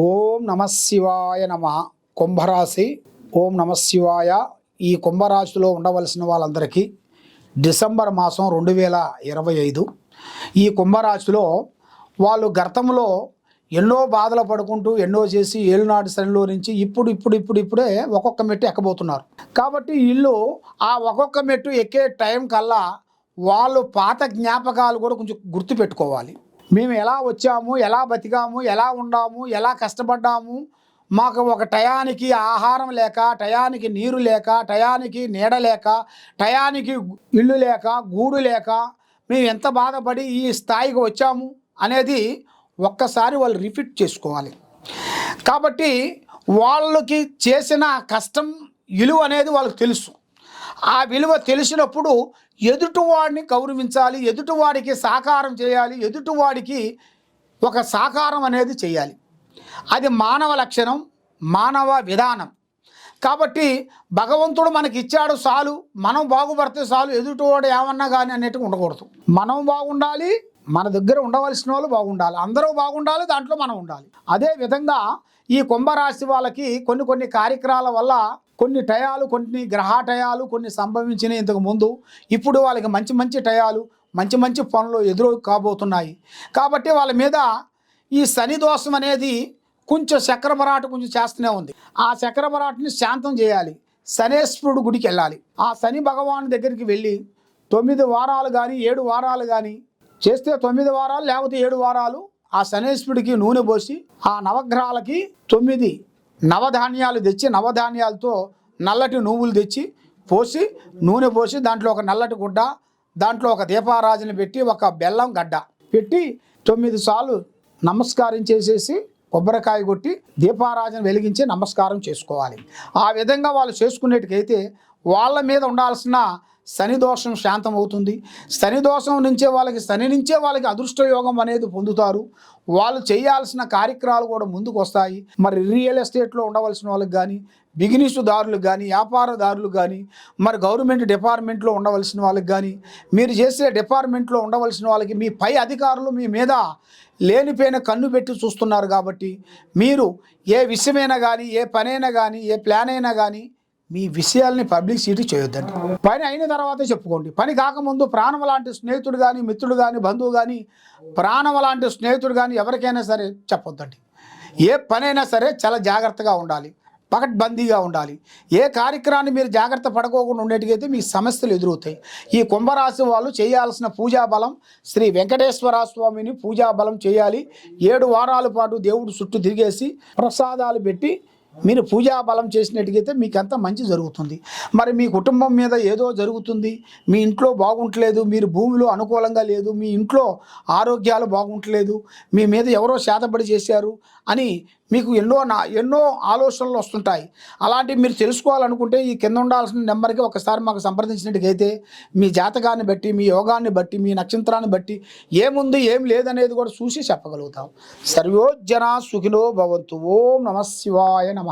ఓం నమ శివాయ నమ. కుంభరాశి ఓం నమ శివాయ. ఈ కుంభరాశిలో ఉండవలసిన వాళ్ళందరికీ డిసెంబర్ మాసం రెండు వేల ఇరవై ఐదు. ఈ కుంభరాశిలో వాళ్ళు గతంలో ఎన్నో బాధలు పడుకుంటూ ఎన్నో చేసి ఏలునాటి శనిలో నుంచి ఇప్పుడు ఇప్పుడు ఇప్పుడు ఇప్పుడే ఒక్కొక్క మెట్టు ఎక్కబోతున్నారు. కాబట్టి వీళ్ళు ఆ ఒక్కొక్క మెట్టు ఎక్కే టైం కల్లా వాళ్ళు పాత జ్ఞాపకాలు కూడా కొంచెం గుర్తుపెట్టుకోవాలి. మేము ఎలా వచ్చాము ఎలా బతికాము ఎలా ఉండాము ఎలా కష్టపడ్డాము మాకు ఒక టయానికి ఆహారం లేక టయానికి నీరు లేక టయానికి నీడ లేక టయానికి ఇల్లు లేక గూడు లేక మేము ఎంత బాధపడి ఈ స్థాయికి వచ్చాము అనేది ఒక్కసారి వాళ్ళు రిపీట్ చేసుకోవాలి. కాబట్టి వాళ్ళకి చేసిన కష్టం విలువ అనేది వాళ్ళకి తెలుసు. ఆ విలువ తెలిసినప్పుడు ఎదుటివాడిని గౌరవించాలి ఎదుటివాడికి సాకారం చేయాలి ఎదుటివాడికి ఒక సాకారం అనేది చేయాలి. అది మానవ లక్షణం మానవ విధానం. కాబట్టి భగవంతుడు మనకి ఇచ్చాడు చాలు మనం బాగుపడితే చాలు ఎదుటివాడు ఏమన్నా కానీ అన్నట్టుగా ఉండకూడదు. మనం బాగుండాలి మన దగ్గర ఉండవలసిన వాళ్ళు బాగుండాలి. అందరూ బాగుండాలి దాంట్లో మనం ఉండాలి. అదే విధంగా ఈ కుంభరాశి వాళ్ళకి కొన్ని కొన్ని కార్యక్రమాల వల్ల కొన్ని టయాలు కొన్ని గ్రహ టయాలు కొన్ని సంభవించినాయి ఇంతకు ముందు. ఇప్పుడు వాళ్ళకి మంచి మంచి టయాలు మంచి మంచి పనులు ఎదురు కాబోతున్నాయి. కాబట్టి వాళ్ళ మీద ఈ శని దోషం అనేది కొంచెం చక్రమరాట కొంచెం చేస్తూనే ఉంది. ఆ చక్రమరాటని శాంతం చేయాలి. శనేశ్వరుడు గుడికి వెళ్ళాలి. ఆ శని భగవాన్ దగ్గరికి వెళ్ళి తొమ్మిది వారాలు కానీ ఏడు వారాలు కానీ చేస్తే తొమ్మిది వారాలు లేకపోతే ఏడు వారాలు ఆ శనేశ్వరుడికి నూనె పోసి ఆ నవగ్రహాలకి తొమ్మిది నవధాన్యాలు తెచ్చి నవధాన్యాలతో నల్లటి నువ్వులు తెచ్చి పోసి నూనె పోసి దాంట్లో ఒక నల్లటి గుడ్డ దాంట్లో ఒక దీపారాజన పెట్టి ఒక బెల్లం గడ్డ పెట్టి తొమ్మిది సార్లు నమస్కారం చేసేసి కొబ్బరికాయ కొట్టి దీపారాజన వెలిగించి నమస్కారం చేసుకోవాలి. ఆ విధంగా వాళ్ళు చేసుకునేటికైతే వాళ్ళ మీద ఉండాల్సిన శని దోషం శాంతం అవుతుంది. శని దోషం నుంచే వాళ్ళకి శని నుంచే వాళ్ళకి అదృష్ట యోగం అనేది పొందుతారు. వాళ్ళు చేయాల్సిన కార్యక్రమాలు కూడా ముందుకు వస్తాయి. మరి రియల్ ఎస్టేట్లో ఉండవలసిన వాళ్ళకి కానీ బిజినెస్ దారులకు కానీ వ్యాపారదారులు కానీ మరి గవర్నమెంట్ డిపార్ట్మెంట్లో ఉండవలసిన వాళ్ళకి కానీ మీరు చేసే డిపార్ట్మెంట్లో ఉండవలసిన వాళ్ళకి మీ పై అధికారులు మీ మీద లేనిపోయిన కన్ను పెట్టి చూస్తున్నారు కాబట్టి మీరు ఏ విషయమైనా కానీ ఏ పనైనా కానీ ఏ ప్లాన్ అయినా కానీ మీ విషయాల్ని పబ్లిసిటీ చేయొద్దండి పని అయిన తర్వాతే చెప్పుకోండి. పని కాకముందు ప్రాణం లాంటి స్నేహితుడు కానీ మిత్రుడు కానీ బంధువు కానీ ప్రాణం లాంటి స్నేహితుడు కానీ ఎవరికైనా సరే చెప్పొద్దండి. ఏ పనైనా సరే చాలా జాగ్రత్తగా ఉండాలి. పకడ్బందీగా ఉండాలి. ఏ కార్యక్రమాన్ని మీరు జాగ్రత్త పడుకోకుండా ఉండేటికైతే మీ సమస్యలు ఎదురవుతాయి. ఈ కుంభరాశి వాళ్ళు చేయాల్సిన పూజా బలం శ్రీ వెంకటేశ్వర స్వామిని పూజా బలం చేయాలి. ఏడు వారాల పాటు దేవుడు చుట్టూ తిరిగేసి ప్రసాదాలు పెట్టి మీరు పూజా బలం చేసినట్టుగైతే మీకు అంత మంచి జరుగుతుంది. మరి మీ కుటుంబం మీద ఏదో జరుగుతుంది. మీ ఇంట్లో బాగుంటలేదు. మీరు భూమిలో అనుకూలంగా లేదు. మీ ఇంట్లో ఆరోగ్యాలు బాగుంటలేదు. మీ మీద ఎవరో శాతపడి చేశారు అని మీకు ఎన్నో నా ఎన్నో ఆలోచనలు వస్తుంటాయి. అలాంటివి మీరు తెలుసుకోవాలనుకుంటే ఈ కింద ఉండాల్సిన నెంబర్కి ఒకసారి మాకు సంప్రదించినట్టుగైతే మీ జాతకాన్ని బట్టి మీ యోగాన్ని బట్టి మీ నక్షత్రాన్ని బట్టి ఏముంది ఏం లేదనేది కూడా చూసి చెప్పగలుగుతాం. సర్వోజ్జన సుఖినో భవంతు. ఓం నమ శివాయ నమ.